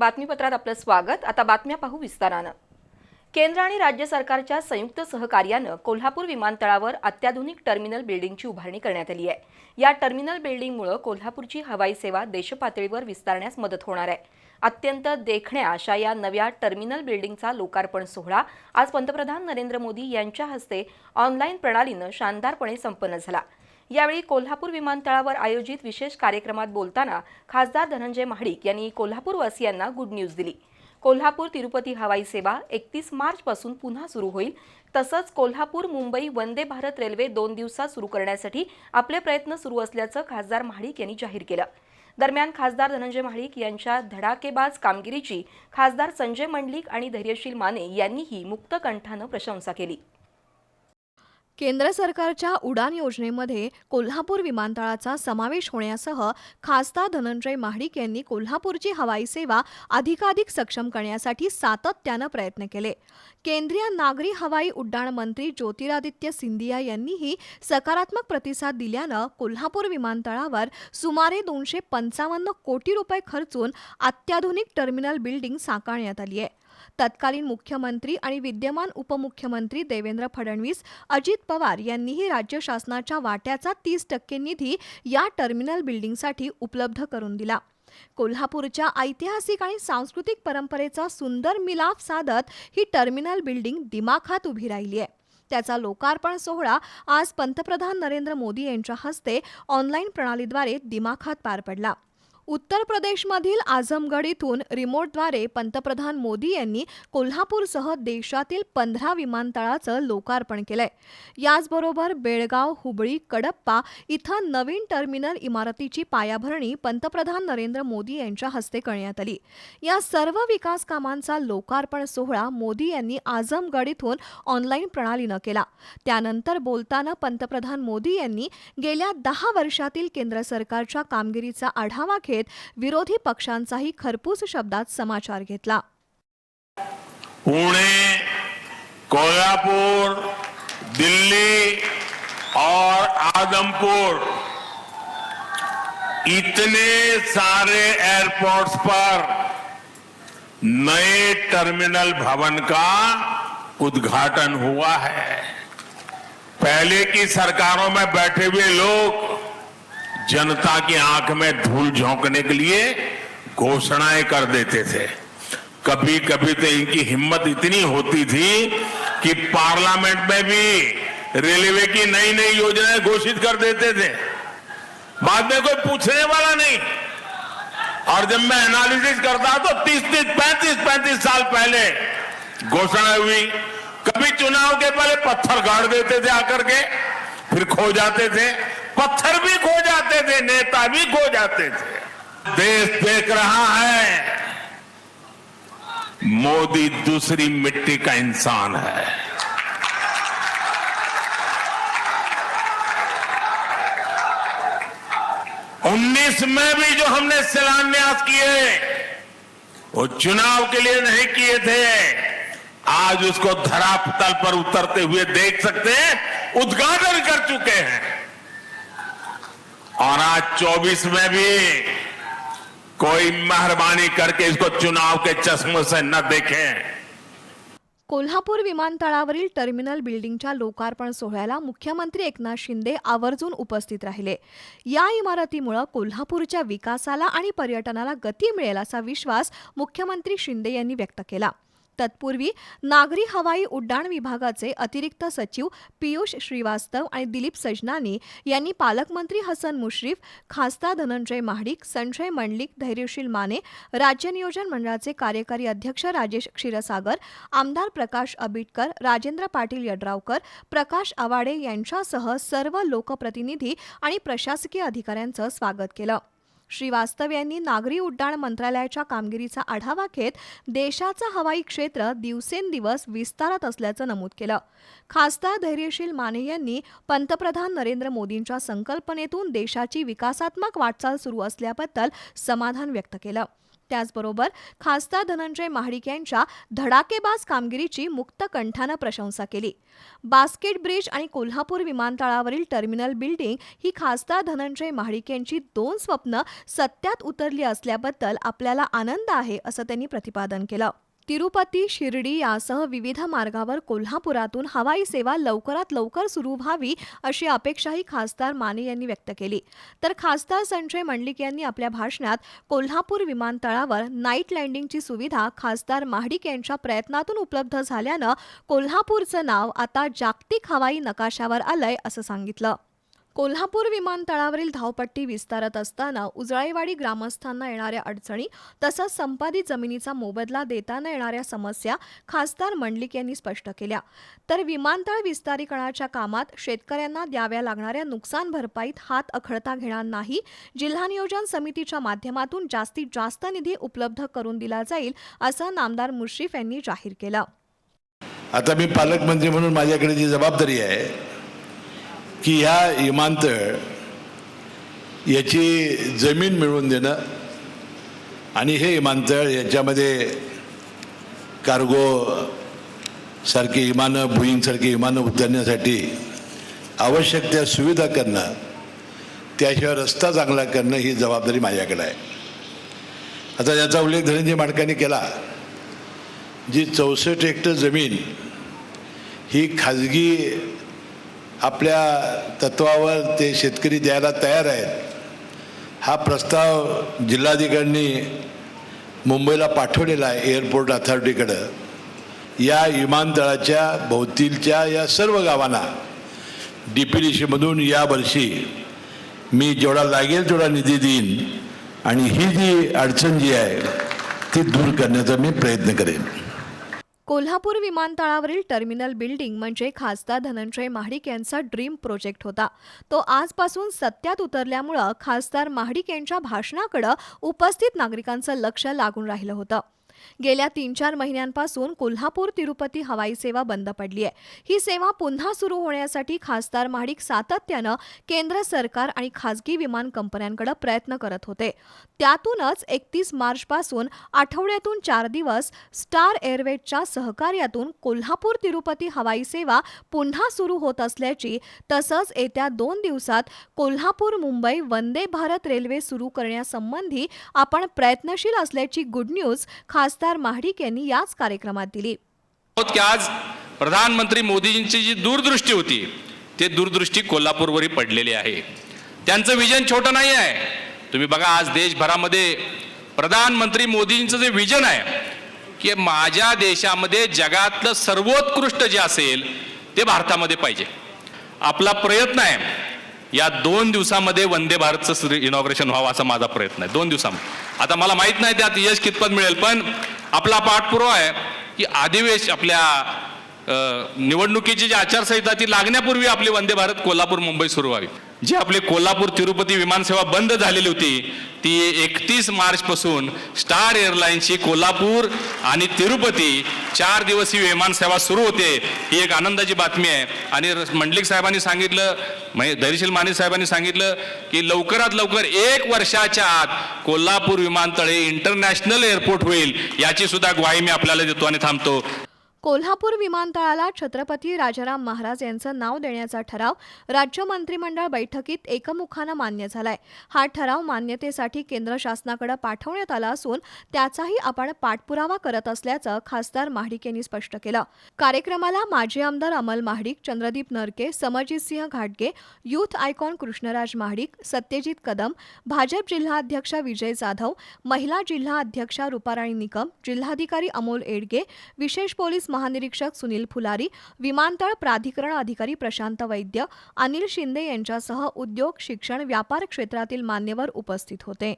बातमीपत्रात आपलं स्वागत. आता बातम्या पाहू विस्तारानं. केंद्र आणि राज्य सरकारच्या संयुक्त सहकार्यानं कोल्हापूर विमानतळावर अत्याधुनिक टर्मिनल बिल्डिंगची उभारणी करण्यात आली आहे. या टर्मिनल बिल्डिंगमुळे कोल्हापूरची हवाई सेवा देशपातळीवर विस्तारण्यास मदत होणार आहे. अत्यंत देखण्या अशा या नव्या टर्मिनल बिल्डिंगचा लोकार्पण सोहळा आज पंतप्रधान नरेंद्र मोदी यांच्या हस्ते ऑनलाईन प्रणालीनं शानदारपणे संपन्न झाला. यावेळी कोल्हापूर विमानतळावर आयोजित विशेष कार्यक्रमात बोलताना खासदार धनंजय महाडिक यांनी कोल्हापूरवासियांना गुड न्यूज दिली. कोल्हापूर तिरुपती हवाई सेवा एकतीस मार्चपासून पुन्हा सुरू होईल. तसंच कोल्हापूर मुंबई वंदे भारत रेल्वे दोन दिवसात सुरू करण्यासाठी आपले प्रयत्न सुरू असल्याचं खासदार महाडिक यांनी जाहीर केलं. दरम्यान खासदार धनंजय महाडिक यांच्या धडाकेबाज कामगिरीची खासदार संजय मंडलिक आणि धैर्यशील माने यांनीही मुक्त कंठानं प्रशंसा केली. केंद्र सरकारच्या उडान योजनेमध्ये कोल्हापूर विमानतळाचा समावेश होण्यासह खासदार धनंजय महाडिक यांनी कोल्हापूरची हवाई सेवा अधिकाधिक सक्षम करण्यासाठी सातत्यानं प्रयत्न केले. केंद्रीय नागरी हवाई उड्डाण मंत्री ज्योतिरादित्य सिंधिया यांनीही सकारात्मक प्रतिसाद दिल्यानं कोल्हापूर विमानतळावर सुमारे दोनशे पंचावन्न कोटी रुपये खर्चून अत्याधुनिक टर्मिनल बिल्डिंग साकारण्यात आली आहे. तत्कालीन मुख्यमंत्री आणि विद्यमान उपमुख्यमंत्री देवेंद्र फडणवीस अजित पवार यांनीही राज्य शासनाच्या वाट्याचा तीस टक्के निधी या टर्मिनल बिल्डिंगसाठी उपलब्ध करून दिला. कोल्हापूरच्या ऐतिहासिक आणि सांस्कृतिक परंपरेचा सुंदर मिलाफ साधत ही टर्मिनल बिल्डिंग दिमाखात उभी राहिली आहे. त्याचा लोकार्पण सोहळा आज पंतप्रधान नरेंद्र मोदी यांच्या हस्ते ऑनलाईन प्रणालीद्वारे दिमाखात पार पडला. उत्तर प्रदेशमधील आझमगड इथून रिमोटद्वारे पंतप्रधान मोदी यांनी कोल्हापूरसह देशातील पंधरा विमानतळाचं लोकार्पण केलंय. याचबरोबर बेळगाव हुबळी कडप्पा इथं नवीन टर्मिनल इमारतीची पायाभरणी पंतप्रधान नरेंद्र मोदी यांच्या हस्ते करण्यात आली. या सर्व विकास कामांचा लोकार्पण सोहळा मोदी यांनी आझमगड इथून ऑनलाईन प्रणालीनं केला. त्यानंतर बोलताना पंतप्रधान मोदी यांनी गेल्या दहा वर्षातील केंद्र सरकारच्या कामगिरीचा आढावा घेत विरोधी पक्षांचाही खरपूस शब्दात समाचार घेतला. पुणे, कोल्हापुर, दिल्ली और आदमपुर इतने सारे एयरपोर्ट्स पर नए टर्मिनल भवन का उद्घाटन हुआ है। पहले की सरकारों में बैठे हुए लोग जनता की आँख में धूल झोंकने के लिए घोषणाएँ कर देते थे। कभी कभी तो इनकी हिम्मत इतनी होती थी कि पार्लियामेंट में भी रेलवे की नई नई योजनाएँ घोषित कर देते थे। बाद में कोई पूछने वाला नहीं। और जब मैं एनालिसिस करता तो 30 तीस पैंतीस पैंतीस साल पहले घोषणा हुई। कभी चुनाव के पहले पत्थर गाड़ देते थे आकर के, फिर खो जाते थे। पत्थर भी खो जाते थे, नेता भी खो जाते थे। देश देख रहा है, मोदी दूसरी मिट्टी का इंसान है। उन्नीस में भी जो हमने शिलान्यास किए, वो चुनाव के लिए नहीं किए थे। आज उसको धरातल पर उतरते हुए देख सकते हैं, उद्घाटन कर चुके हैं। और आज 24 में भी कोई मेहरबानी करके इसको चुनाव के चश्मे से न देखें। कोल्हापूर विमानतळावरील टर्मिनल बिल्डिंगच्या लोकार्पण सोहळ्याला मुख्यमंत्री एकनाथ शिंदे आवर्जून उपस्थित राहिले. या इमारतीमुळे कोल्हापूरच्या विकासाला आणि पर्यटनाला गती मिळेल असा विश्वास मुख्यमंत्री शिंदे यांनी व्यक्त केला. तत्पूर्वी नागरी हवाई उड्डाण विभागाचे अतिरिक्त सचिव पियुष श्रीवास्तव आणि दिलीप सजनानी यांनी पालकमंत्री हसन मुश्रीफ खासदार धनंजय महाडिक संजय मंडलिक धैर्यशील माने राज्य नियोजन मंडळाचे कार्यकारी अध्यक्ष राजेश क्षीरसागर आमदार प्रकाश आबिटकर राजेंद्र पाटील यड्रावकर प्रकाश आवाडे यांच्यासह सर्व लोकप्रतिनिधी आणि प्रशासकीय अधिकाऱ्यांचं स्वागत केलं. श्रीवास्तव यांनी नागरी उड्डाण मंत्रालयाच्या कामगिरीचा आढावा घेत देशाचं हवाई क्षेत्र दिवसेंदिवस विस्तारत असल्याचं नमूद केलं. खासदार धैर्यशील माने यांनी पंतप्रधान नरेंद्र मोदींच्या संकल्पनेतून देशाची विकासात्मक वाटचाल सुरू असल्याबद्दल समाधान व्यक्त केलं. त्याचबरोबर खासदार धनंजय महाडिक यांच्या धडाकेबाज कामगिरीची मुक्त कंठानं प्रशंसा केली. बास्केट ब्रिज आणि कोल्हापूर विमानतळावरील टर्मिनल बिल्डिंग ही खासदार धनंजय महाडिक यांची दोन स्वप्न सत्यात उतरली असल्याबद्दल आपल्याला आनंद आहे असं त्यांनी प्रतिपादन केलं. तिरुपती शिर्डी यासह विविध मार्गावर कोल्हापुरातून हवाई सेवा लवकरात लवकर सुरू व्हावी अशी अपेक्षाही खासदार माने यांनी व्यक्त केली. तर खासदार संजय मंडलिक यांनी आपल्या भाषणात कोल्हापूर विमानतळावर नाईट लँडिंगची सुविधा खासदार महाडिक यांच्या प्रयत्नातून उपलब्ध झाल्यानं कोल्हापूरचं नाव आता जागतिक हवाई नकाशावर आलंय असं सांगितलं. कोल्हापूर विमानतळावरील धावपट्टी विस्तारत असताना उजळाईवाडी ग्रामस्थांना येणाऱ्या अडचणी तसंच संपादित जमिनीचा मोबदला देताना येणाऱ्या समस्या खासदार मंडलिक यांनी स्पष्ट केल्या. तर विमानतळ विस्तारीकरणाच्या कामात शेतकऱ्यांना द्याव्या लागणाऱ्या नुकसान भरपाईत हात अखडता घेणार नाही. जिल्हा नियोजन समितीच्या माध्यमातून जास्तीत जास्त निधी उपलब्ध करून दिला जाईल असं नामदार मुश्रीफ यांनी जाहीर केलं. आता मी पालकमंत्री म्हणून माझ्याकडे जी जबाबदारी आहे की ह्या इमानतळ याची जमीन मिळवून देणं आणि हे इमानतळ याच्यामध्ये कार्गो सारखी इमानं बोईंगसारखी विमानं उतरण्यासाठी आवश्यक त्या सुविधा करणं त्याशिवाय रस्ता चांगला करणं ही जबाबदारी माझ्याकडे आहे. आता याचा उल्लेख धनंजय माडकांनी केला. जी चौसष्ट हेक्टर जमीन ही खाजगी आपल्या तत्वावर ते शेतकरी द्यायला तयार आहेत. हा प्रस्ताव जिल्हाधिकाऱ्यांनी मुंबईला पाठवलेला आहे एअरपोर्ट अथॉरिटीकडं. या विमानतळाच्या भोवतीलच्या या सर्व गावांना डी पी डी सीमधून यावर्षी मी जेवढा लागेल तेवढा निधी देईन आणि ही जी अडचण जी आहे ती दूर करण्याचा मी प्रयत्न करेन. कोल्हापूर विमानतळावरील टर्मिनल बिल्डिंग म्हणजे खासदार धनंजय महाडिक यांचा ड्रीम प्रोजेक्ट होता. तो आजपासून सत्यात उतरल्यामुळं खासदार महाडिक यांच्या भाषणाकडं उपस्थित नागरिकांचं लक्ष लागून राहिलं होतं. गेल्या तीन चार महिन्यांपासून कोल्हापूर तिरुपती हवाई सेवा बंद पडली आहे. ही सेवा पुन्हा सुरू होण्यासाठी खासदार महाडिक सातत्यानं केंद्र सरकार आणि खासगी विमान कंपन्यांकडे प्रयत्न करत होते. त्यातूनच एकतीस मार्चपासून आठवड्यातून चार दिवस स्टार एअरवेजच्या सहकार्यातून कोल्हापूर तिरुपती हवाई सेवा पुन्हा सुरू होत असल्याची तसंच येत्या दोन दिवसात कोल्हापूर मुंबई वंदे भारत रेल्वे सुरू करण्यासंबंधी आपण प्रयत्नशील असल्याची गुड न्यूज खास खासदार महाडिक यांनी याच कार्यक्रमात दिली. की आज प्रधानमंत्री मोदीजींची जी दूरदृष्टी होती ते दूरदृष्टी कोल्हापूरवरही पडलेली आहे. त्यांचं विजन छोटं नाही आहे. तुम्ही बघा आज देशभरामध्ये प्रधानमंत्री मोदींचं जे विजन आहे की माझ्या देशामध्ये जगातलं सर्वोत्कृष्ट जे असेल ते भारतामध्ये पाहिजे. आपला प्रयत्न आहे या दोन दिवसामध्ये वंदे भारतचं इनॉग्रेशन व्हावं असा माझा प्रयत्न आहे. दोन दिवसामध्ये. आता मला माहीत नाही त्यात यश कितपत मिळेल पण आपला पाठपुरावा आहे की अधिवेश आपल्या निवडणुकीची जी आचारसंहिता ती लागण्यापूर्वी आपली वंदे भारत कोल्हापूर मुंबई सुरू व्हावी. जी आपली कोल्हापूर तिरुपती विमानसेवा बंद झालेली होती ती एकतीस मार्चपासून स्टार एअरलाईन्सची कोल्हापूर आणि तिरुपती चार दिवसीय विमानसेवा सुरू होते ही एक आनंदाची बातमी आहे. आणि र- मंडलिक साहेबांनी सांगितलं म्हणजे धैर्यशील माने साहेबांनी सांगितलं की लवकरात लवकर एक वर्षाच्या आत कोल्हापूर विमानतळ हे इंटरनॅशनल एअरपोर्ट होईल याची सुद्धा ग्वाही मी आपल्याला देतो आणि थांबतो. कोल्हापूर विमानतळाला छत्रपती राजाराम महाराज यांचं नाव देण्याचा ठराव राज्य मंत्रिमंडळ बैठकीत एकमुखानं मान्य झालाय. हा ठराव मान्यतेसाठी केंद्र शासनाकडे पाठवण्यात आला असून त्याचाही आपण पाठपुरावा करत असल्याचं खासदार महाडिक यांनी स्पष्ट केलं. कार्यक्रमाला माजी आमदार अमल महाडिक चंद्रदीप नरके समरजितसिंह घाटगे युथ आयकॉन कृष्णराज महाडिक सत्यजित कदम भाजप जिल्हाध्यक्ष विजय जाधव महिला जिल्हा अध्यक्षा रुपाराणी निकम जिल्हाधिकारी अमोल एडगे विशेष पोलीस महानिरीक्षक सुनील फुलारी विमानतळ प्राधिकरण अधिकारी प्रशांत वैद्य अनिल शिंदे यांच्यासह उद्योग शिक्षण व्यापार क्षेत्रातील मान्यवर उपस्थित होते.